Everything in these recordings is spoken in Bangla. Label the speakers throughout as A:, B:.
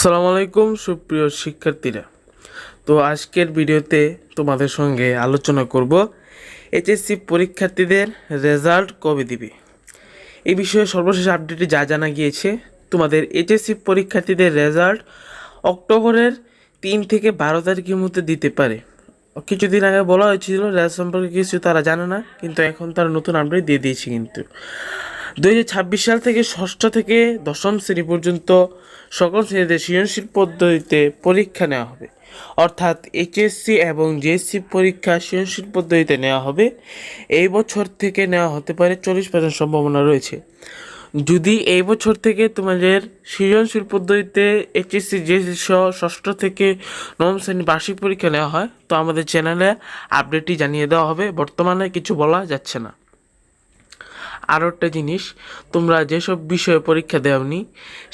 A: আসসালামু আলাইকুম, সুপ্রিয় শিক্ষার্থীরা। তো আজকের ভিডিওতে তোমাদের সঙ্গে আলোচনা করব এইচএসসি পরীক্ষার্থীদের রেজাল্ট কবে দিবে? এই বিষয়ে সর্বশেষ আপডেটে যা জানা গিয়েছে, তোমাদের এইচএসসি পরীক্ষার্থীদের রেজাল্ট অক্টোবরের তিন থেকে বারো তারিখের মধ্যে দিতে পারে। কিছুদিন আগে বলা হয়েছিল, রেজাল্ট সম্পর্কে কিছু তারা জানে না, কিন্তু এখন তারা নতুন আপডেট দিয়ে দিয়েছে কিন্তু। দু হাজার ছাব্বিশ সাল থেকে ষষ্ঠ থেকে দশম শ্রেণি পর্যন্ত সকল শ্রেণীতে সৃজনশীল পদ্ধতিতে পরীক্ষা নেওয়া হবে। অর্থাৎ এইচএসসি এবং জিএসসি পরীক্ষা সৃজনশীল পদ্ধতিতে নেওয়া হবে। এই বছর থেকে নেওয়া হতে পারে চল্লিশ পার্সেন্ট সম্ভাবনা রয়েছে। যদি এই বছর থেকে তোমাদের সৃজনশীল পদ্ধতিতে এইচএসসি জিএসসি সহ ষষ্ঠ থেকে নবম শ্রেণি বার্ষিক পরীক্ষা নেওয়া হয়, তো আমাদের চ্যানেলে আপডেটটি জানিয়ে দেওয়া হবে। বর্তমানে কিছু বলা যাচ্ছে না। আরও একটা জিনিস, তোমরা যেসব বিষয়ে পরীক্ষা দেওনি,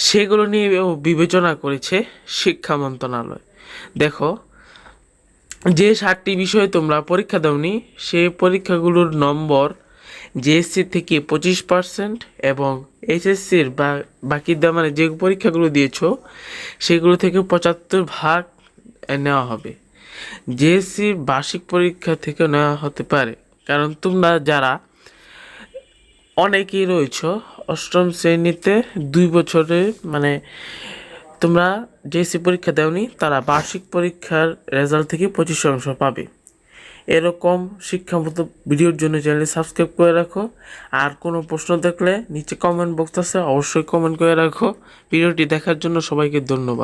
A: সেগুলো নিয়েও বিবেচনা করেছে শিক্ষা মন্ত্রণালয়। দেখো, যে ষাটটি বিষয়ে তোমরা পরীক্ষা দাওনি সেই পরীক্ষাগুলোর নম্বর জেএসসি থেকে পঁচিশ পার্সেন্ট এবং এইচএসসির বা, বাকি মানে যে পরীক্ষাগুলো দিয়েছ, সেগুলো থেকে পঁচাত্তর ভাগ নেওয়া হবে। জেএসসির বার্ষিক পরীক্ষা থেকে নেওয়া হতে পারে। কারণ তোমরা যারা অনেকেই রয়েছ অষ্টম শ্রেণীতে দুই বছরে মানে তোমরা জেসি পরীক্ষা দেওনি, তারা বার্ষিক পরীক্ষার রেজাল্ট থেকে পঁচিশ অংশ পাবে। এরকম শিক্ষামূলক ভিডিওর জন্য চ্যানেলটি সাবস্ক্রাইব করে রাখো। আর কোনো প্রশ্ন থাকলে নিচে কমেন্ট বক্স আছে, অবশ্যই কমেন্ট করে রাখো। ভিডিওটি দেখার জন্য সবাইকে ধন্যবাদ।